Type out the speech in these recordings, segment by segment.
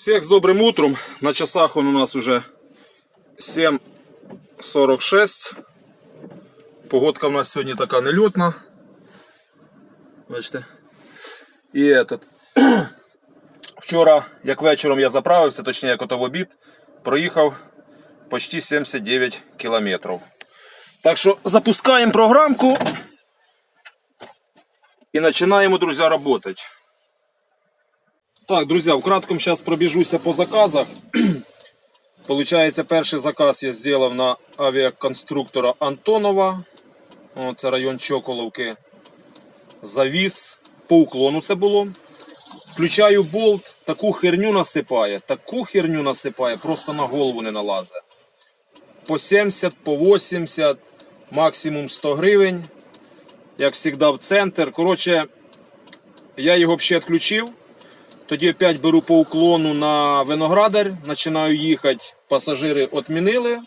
Всех с добрым утром. На часах он у нас уже 7.46. Погодка у нас сьогодні така нельотна. Бачите. І этот. Вчора, як вечором я заправився, точніше, як ото в обід, проїхав почти 79 кілометрів. Так що запускаємо програмку і починаємо, друзі, працювати. Так, друзья, вкратко сейчас пробежусь по заказах. Получается, перший заказ я сделал на авиаконструктора Антонова. О, це район Чоколовки. Завіз по уклону це було. Включаю болт, таку херню насипає, таку херню насипає, просто на голову не налазить. По 70, по 80, максимум 100 гривень. Як завжди в центр. Коротше, я його ще відключив. Тоді опять беру по уклону на виноградар, починаю їхати. Пасажири відмінили.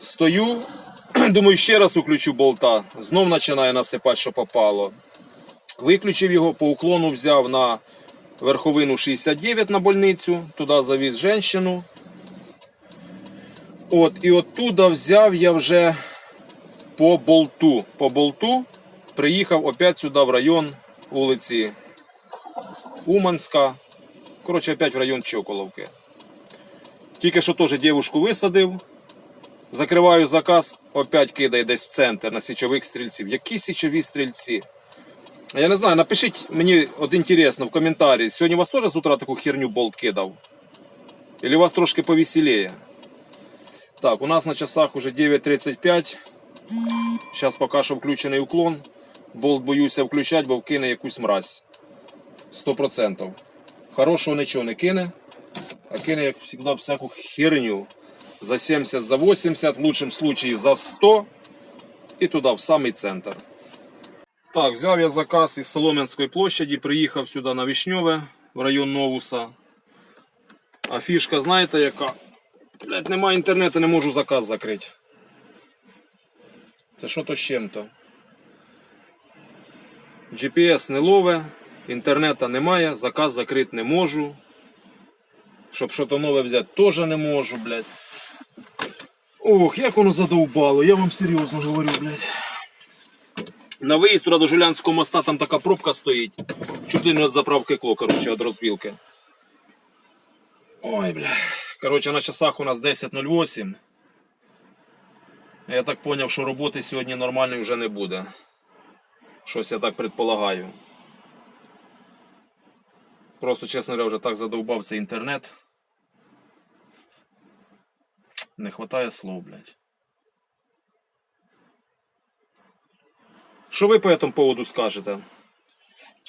Стою. Думаю, ще раз включу болта. Знов починаю насипати, що попало. Виключив його, по уклону взяв на верховину 69 на больницю, туди завіз жінку. От, і оттуда взяв я вже по болту. По болту приїхав опять сюди в район вулиці Уманська. Коротше, опять в район Чоколовки. Тільки що теж дівушку висадив. Закриваю заказ, опять кидає десь в центр на січових стрільців. Які січові стрільці? Я не знаю, напишіть мені от інтересно в коментарі. Сьогодні вас теж з утра таку херню болт кидав? Или вас трошки повеселее? Так, у нас на часах уже 9.35. Зараз поки що включений уклон. Болт боюся включати, бо вкине якусь мразь. 100%. Хорошого нічого не кине, а кине, як завжди, всяку херню. За 70, за 80, в лучшем случае за 100 і туди, в самий центр. Так, взяв я заказ із Солом'янської площаді, приїхав сюди на Вишньове, в район Новуса. А фішка, знаєте яка? Блять, немає інтернету, не можу заказ закрити. Це що то з чим-то. GPS не лове, інтернету немає, заказ закрити не можу. Щоб щось нове взяти, теж не можу, блядь. Ох, як воно задовбало, я вам серйозно говорю, блядь. На виїзд туди до Жулянського моста там така пробка стоїть. Чуть не від заправки кло, коротше, від розвілки. Ой, бля. Коротше, на часах у нас 10.08. Я так зрозумів, що роботи сьогодні нормальної вже не буде. Щось я так предполагаю. Просто, чесно говоря, вже так задовбав цей інтернет. Не хватає слов, блядь. Що ви по этому поводу скажете?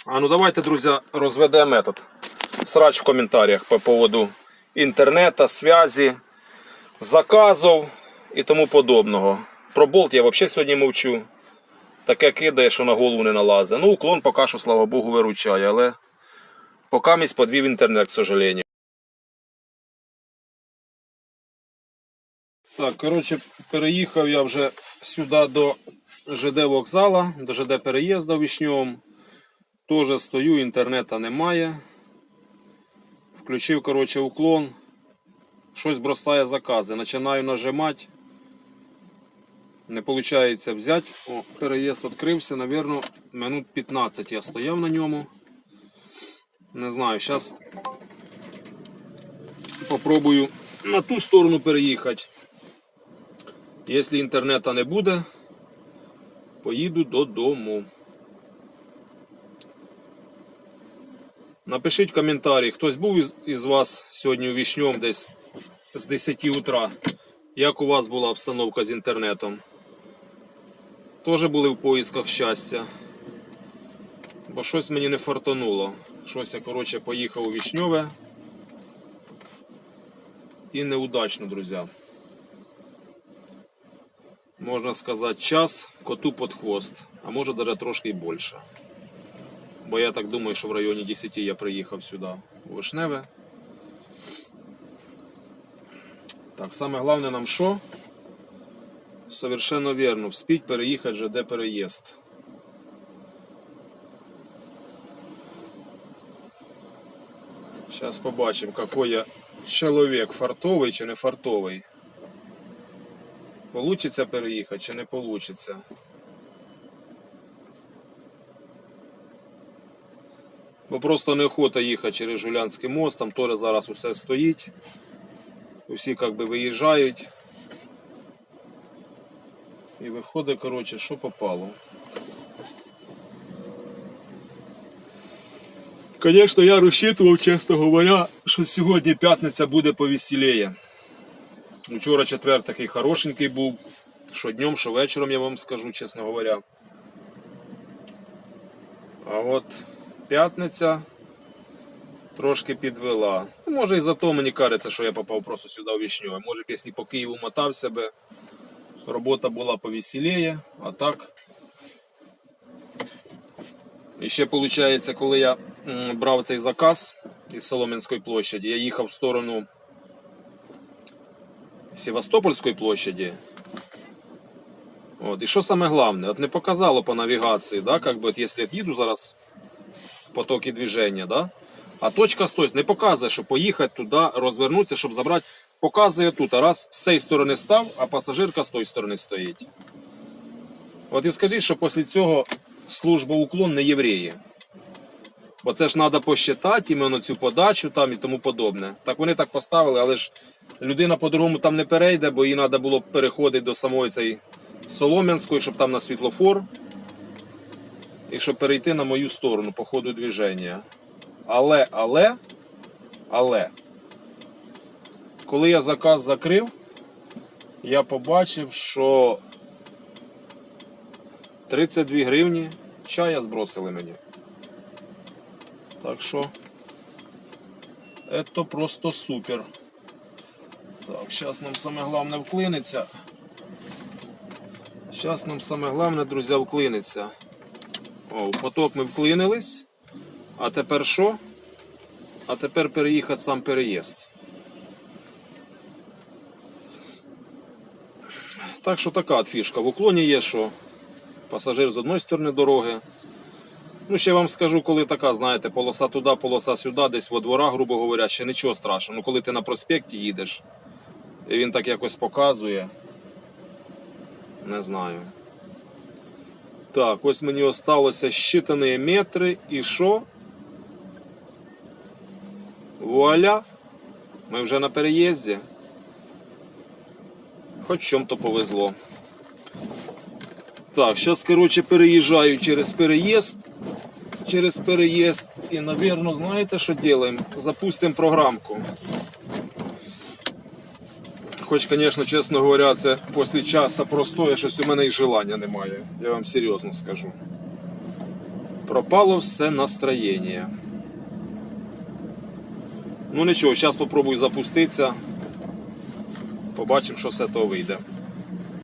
А ну давайте, друзі, розведемо этот срач в коментарях по поводу інтернету, связі, заказів і тому подобного. Про болт я взагалі сьогодні мовчу. Таке кидає, що на голову не налазить. Ну, уклон поки що, слава Богу, виручає, але поки місь подвів інтернет, к сожалению. Так, коротше, переїхав я вже сюди до ЖД вокзала, до ЖД переїзду в Вишньовому. Теж стою, інтернету немає. Включив, коротше, уклон. Щось бросає закази. Починаю нажимати. Не виходить взяти. О, переїзд відкрився, напевно, минут 15 я стояв на ньому. Не знаю, зараз попробую на ту сторону переїхати. Якщо інтернету не буде, поїду додому. Напишіть в коментарі, хтось був із, вас сьогодні у Вішньому десь з 10 утра. Як у вас була обстановка з інтернетом? Теж були в поїсках щастя. Бо щось мені не фартануло. Щось я, коротше, поїхав у Вішньове. І неудачно, друзі. Можна сказати, час коту під хвост, а може навіть трошки й більше. Бо я так думаю, що в районі 10 я приїхав сюди у Вишневе. Так, саме головне нам що? Совершенно верно, вспіть переїхати вже де переїзд. Зараз побачимо, який я чоловік, фартовий чи не фартовий. Получиться переїхати чи не получиться. Бо просто неохота їхати через Жулянський мост, там теж зараз усе стоїть. Усі як би виїжджають. І виходить, коротше, що попало. Звісно, я розчитував, чесно говоря, що сьогодні п'ятниця буде повеселіє. Вчора четвер такий хорошенький був. Що днем, що вечором, я вам скажу, чесно говоря. А от п'ятниця трошки підвела. Ну, Може і за то мені кажеться, що я попав просто сюди в Вішньове. Може б по Києву мотав себе, робота була повеселіє, а так. І ще виходить, коли я брав цей заказ із Солом'янської площаді, я їхав в сторону Севастопольської площаді. От, і що саме головне, от не показало по навігації, да, как би, от, якщо я їду зараз потоки движення, да, а точка стоїть, не показує, що поїхати туди, розвернутися, щоб забрати. Показує тут, а раз з цієї сторони став, а пасажирка з тої сторони стоїть. От і скажіть, що після цього служба уклон не євреї. Бо це ж треба посчитати іменно цю подачу там і тому подобне. Так вони так поставили, але ж людина по-другому там не перейде, бо їй треба було переходити до самої цієї Солом'янської, щоб там на світлофор. І щоб перейти на мою сторону по ходу движення. Але, але, але, коли я заказ закрив, я побачив, що 32 гривні чая збросили мені. Так що це просто супер. Так, зараз нам саме головне вклиниться. Зараз нам саме головне, друзі, вклиниться. О, в поток ми вклинились. А тепер що? А тепер переїхати сам переїзд. Так що така от фішка. В уклоні є, що пасажир з одної сторони дороги. Ну, ще вам скажу, коли така, знаєте, полоса туди, полоса сюди, десь во двора, грубо говоря, ще нічого страшного. Ну, коли ти на проспекті їдеш, і він так якось показує. Не знаю. Так, ось мені осталося щитані метри і що? Вуаля! Ми вже на переїзді. Хоч в чому-то повезло. Так, зараз, коротше, переїжджаю через переїзд. Через переїзд. І, напевно, знаєте, що робимо? Запустимо програмку. Хоч, звісно, чесно говоря, це після часу простоє, щось у мене і желання немає. Я вам серйозно скажу. Пропало все настроєння. Ну нічого, зараз спробую запуститися. Побачимо, що з цього вийде.